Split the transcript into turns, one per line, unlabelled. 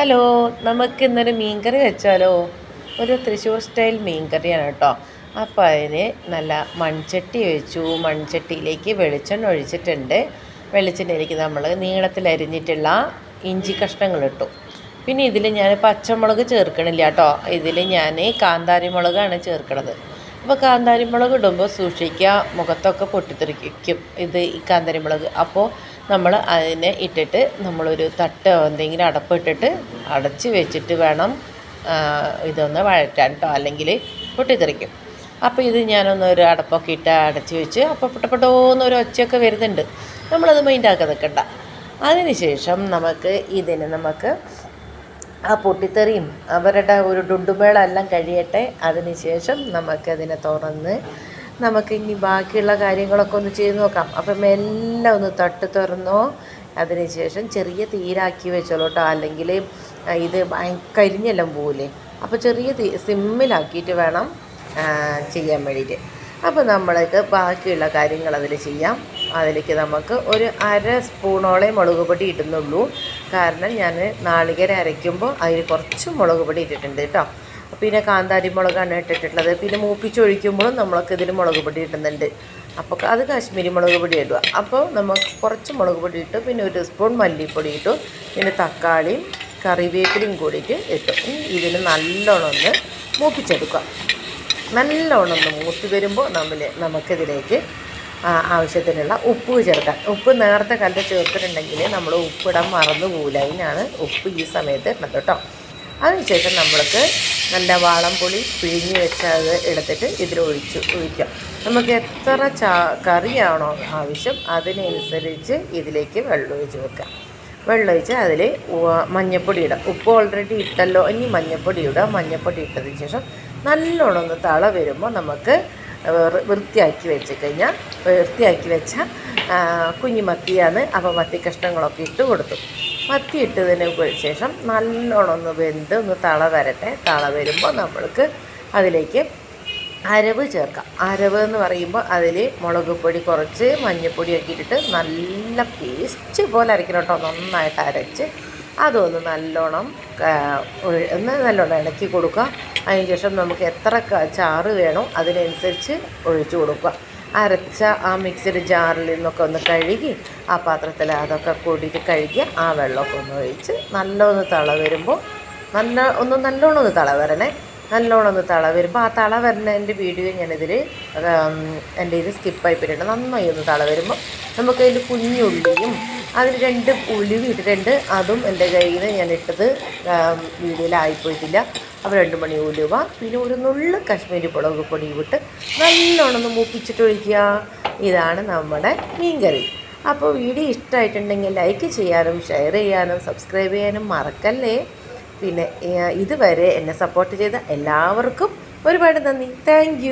Hello നമുക്ക് ഇന്നൊരു മീൻകറി വെച്ചാലോ? ഒരു തൃശ്ശൂർ സ്റ്റൈൽ മീൻകറിയാണ് കേട്ടോ. അപ്പോൾ അതിന് നല്ല മൺചട്ടി വെച്ചു. മൺചട്ടിയിലേക്ക് വെളിച്ചെണ്ണ ഒഴിച്ചിട്ടുണ്ട്. വെളിച്ചെണ്ണയിലേക്ക് നമ്മൾ നീളത്തിൽ അരിഞ്ഞിട്ടുള്ള ഇഞ്ചി കഷ്ണങ്ങൾ ഇട്ടു. പിന്നെ ഇതിൽ ഞാൻ പച്ചമുളക് ചേർക്കണില്ല കേട്ടോ. ഇതിൽ ഞാൻ കാന്താരി മുളകാണ് ചേർക്കണത്. അപ്പോൾ കാന്താരി മുളക് ഇടുമ്പോൾ സൂക്ഷിക്കുക. മുഖത്തൊക്കെ പൊട്ടിത്തെറിക്കും. ഇത് ഈ കാന്താരി മുളക് അപ്പോൾ നമ്മൾ അതിനെ ഇട്ടിട്ട് നമ്മളൊരു തട്ടോ എന്തെങ്കിലും അടപ്പിട്ടിട്ട് അടച്ച് വെച്ചിട്ട് വേണം ഇതൊന്ന് വഴറ്റാൻ കേട്ടോ അല്ലെങ്കിൽ പൊട്ടിത്തെറിക്കും. അപ്പോൾ ഇത് ഞാനൊന്ന് ഒരു അടപ്പൊക്കെ ഇട്ട് അടച്ച് വെച്ച് അപ്പോൾ പൊട്ടപ്പെട്ടോന്ന് ഒരു ഒച്ചയൊക്കെ വരുന്നുണ്ട്. നമ്മളത് മൈൻഡാക്കി നിൽക്കണ്ട അതിനുശേഷം നമുക്ക് ഇതിന് നമുക്ക് ആ പൊട്ടിത്തെറിയും അവരുടെ ഒരു ഡുഡുമേള എല്ലാം കഴിയട്ടെ അതിനുശേഷം നമുക്കതിനെ തുറന്ന് നമുക്ക് ഇനി ബാക്കിയുള്ള കാര്യങ്ങളൊക്കെ ഒന്ന് ചെയ്ത് നോക്കാം. അപ്പം എല്ലാം ഒന്ന് തട്ട് തുറന്നോ അതിനുശേഷം ചെറിയ തീരാക്കി വെച്ചോളൂ കേട്ടോ. അല്ലെങ്കിൽ ഇത് കരിഞ്ഞെല്ലാം പോവില്ലേ? അപ്പോൾ ചെറിയ തീ സിമ്മിലാക്കിയിട്ട് വേണം ചെയ്യാൻ വേണ്ടിയിട്ട്. അപ്പോൾ നമ്മൾക്ക് ബാക്കിയുള്ള കാര്യങ്ങൾ അതിൽ ചെയ്യാം. അതിലേക്ക് നമുക്ക് ഒരു അര സ്പൂണോളെ മുളക് പൊടി ഇടുന്നുള്ളൂ. കാരണം ഞാൻ നാളികേരം അരയ്ക്കുമ്പോൾ അതിൽ കുറച്ച് മുളക് പൊടി ഇട്ടിട്ടുണ്ട് കേട്ടോ. പിന്നെ കാന്താരി മുളകാണ് ഇട്ടിട്ടുള്ളത്. പിന്നെ മൂപ്പിച്ചൊഴിക്കുമ്പോഴും നമ്മൾക്ക് ഇതിൽ മുളക് പൊടി ഇടുന്നുണ്ട്. അപ്പോൾ അത് കാശ്മീരി മുളക് പൊടി ഇടുക. അപ്പോൾ നമുക്ക് കുറച്ച് മുളക് പൊടി ഇട്ടു. പിന്നെ ഒരു സ്പൂൺ മല്ലിപ്പൊടി ഇട്ടു. പിന്നെ തക്കാളിയും കറിവേപ്പിലയും കൂടിയിട്ട് ഇട്ടു. ഇതിന് നല്ലോണം ഒന്ന് മൂപ്പിച്ചെടുക്കുക. നല്ലോണം ഒന്ന് മൂത്ത് വരുമ്പോൾ നമ്മൾ നമുക്കിതിലേക്ക് ആവശ്യത്തിനുള്ള ഉപ്പ് ചേർക്കാം ഉപ്പ് നേരത്തെ കല്ല് ചേർത്തിട്ടുണ്ടെങ്കിൽ നമ്മൾ ഉപ്പിടാൻ മറന്നു പോകില്ല അതിനാണ് ഉപ്പ് ഈ സമയത്ത് ഇടുന്നത് കേട്ടോ അതിനുശേഷം നമ്മൾക്ക് നല്ല വാളംപുളി പിഴിഞ്ഞ് വെച്ചത് എടുത്തിട്ട് ഇതിൽ ഒഴിച്ച് ഒഴിക്കാം. നമുക്ക് എത്ര ചാ കറിയാണോ ആവശ്യം അതിനനുസരിച്ച് ഇതിലേക്ക് വെള്ളം ഒഴിച്ച് വെക്കാം വെള്ളം ഒഴിച്ച് അതിൽ മഞ്ഞപ്പൊടി ഇടാം. ഉപ്പ് ഓൾറെഡി ഇട്ടല്ലോ. ഇനി മഞ്ഞപ്പൊടി ഇടാം മഞ്ഞപ്പൊടി ഇട്ടതിന് ശേഷം നല്ലോണം ഒന്ന് തള വരുമ്പോൾ നമുക്ക് വൃത്തിയാക്കി വെച്ച് കഴിഞ്ഞാൽ വൃത്തിയാക്കി വെച്ച കുഞ്ഞു മത്തിയാണ് അപ്പോൾ മത്തി കഷ്ണങ്ങളൊക്കെ ഇട്ട് കൊടുത്തു. മത്തി ഇട്ടതിന് ശേഷം നല്ലോണം ഒന്ന് വെന്ത് ഒന്ന് തള വരട്ടെ. തള വരുമ്പോൾ നമ്മൾക്ക് അതിലേക്ക് അരവ് ചേർക്കാം. അരവ് എന്ന് പറയുമ്പോൾ അതിൽ മുളക് പൊടി കുറച്ച് മഞ്ഞൾപ്പൊടിയൊക്കെ ഇട്ടിട്ട് നല്ല പേസ്റ്റ് പോലെ അരയ്ക്കണം കേട്ടോ. നന്നായിട്ട് അരച്ച് അതൊന്ന് നല്ലോണം ഒന്ന് നല്ലോണം ഇളക്കി കൊടുക്കുക. അതിന് ശേഷം നമുക്ക് എത്ര ചാറ് വേണോ അതിനനുസരിച്ച് ഒഴിച്ചു കൊടുക്കുക. അരച്ച ആ മിക്സഡ് ജാറിൽ നിന്നൊക്കെ ഒന്ന് കഴുകി ആ പാത്രത്തിൽ അതൊക്കെ കൂടിയിട്ട് കഴുകി ആ വെള്ളമൊക്കെ ഒന്ന് ഒഴിച്ച് നല്ലൊന്ന് തള വരുമ്പോൾ നല്ല ഒന്ന് നല്ലോണം ഒന്ന് തള വരണേ. നല്ലോണം ഒന്ന് തള വരുമ്പോൾ ആ തള വരുന്നതിന്റെ വീഡിയോ ഞാനിതിൽ എന്റെ ഇത് സ്കിപ്പായി പോയിട്ടുണ്ട്. നന്നായി ഒന്ന് തള വരുമ്പോൾ നമുക്കതിൽ കുഞ്ഞുള്ളിയും അതിൽ രണ്ട് ഉലുവ ഇട്ടിട്ടുണ്ട് അതും എന്റെ കയ്യിൽ നിന്ന് ഞാൻ ഇട്ടത് വീഡിയോയിലായിപ്പോയിട്ടില്ല അപ്പോൾ രണ്ട് മണി ഉലുവ പിന്നെ ഒരു നുള്ള കാശ്മീരി മുളക് പൊടി വിട്ട് നല്ലോണം ഒന്ന് മൂപ്പിച്ചിട്ട് ഒഴിക്കുക. ഇതാണ് നമ്മുടെ മീൻകറി. അപ്പോൾ വീഡിയോ ഇഷ്ടമായിട്ടുണ്ടെങ്കിൽ ലൈക്ക് ചെയ്യാനും ഷെയർ ചെയ്യാനും സബ്സ്ക്രൈബ് ചെയ്യാനും മറക്കല്ലേ? പിന്നെ ഇതുവരെ എന്നെ സപ്പോർട്ട് ചെയ്ത എല്ലാവർക്കും ഒരുപാട് നന്ദി. താങ്ക്